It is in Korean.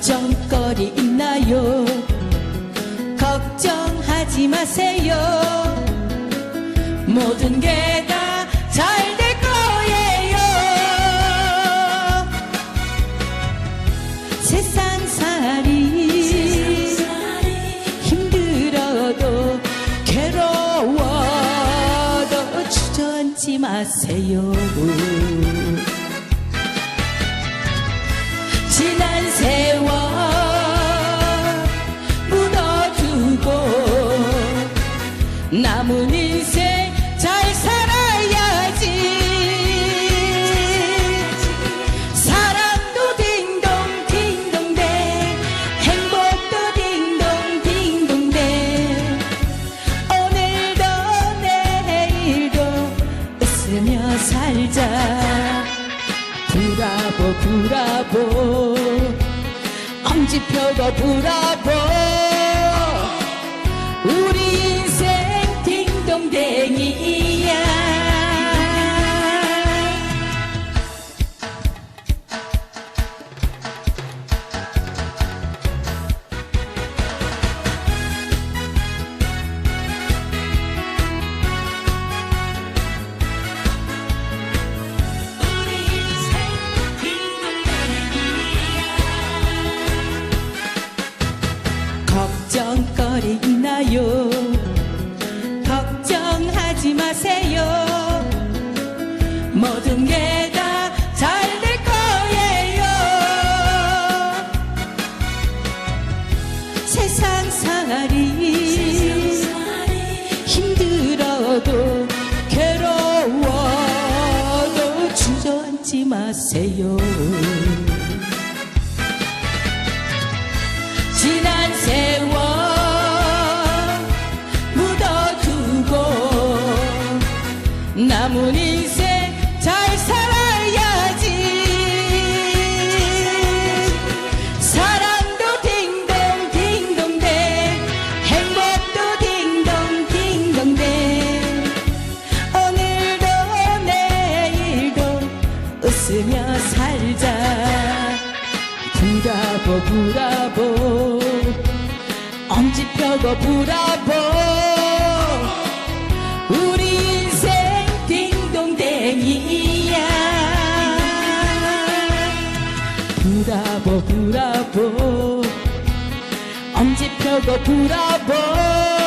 걱정거리 있나요? 걱정하지 마세요. 모든 게 다 잘 될 거예요. 세상 살이 힘들어도 괴로워도 주저앉지 마세요. 남은 인생 잘 살아야지. 사랑도 딩동 딩동댕 행복도 딩동 딩동댕 오늘도 내일도 웃으며 살자. 브라보 브라보 엄지 펴고 브라보 마세요. 모든 게 다 잘 될 거예요. 세상 살이 힘들어도 괴로워도 주저앉지 마세요. 남은 인생 잘 살아야지. 사랑도 딩동 딩동댕 행복도 딩동 딩동댕 오늘도 내일도 웃으며 살자. 브라보 브라보 엄지 펴고 브라보 브라보 브라보 엄지 펴고 브라보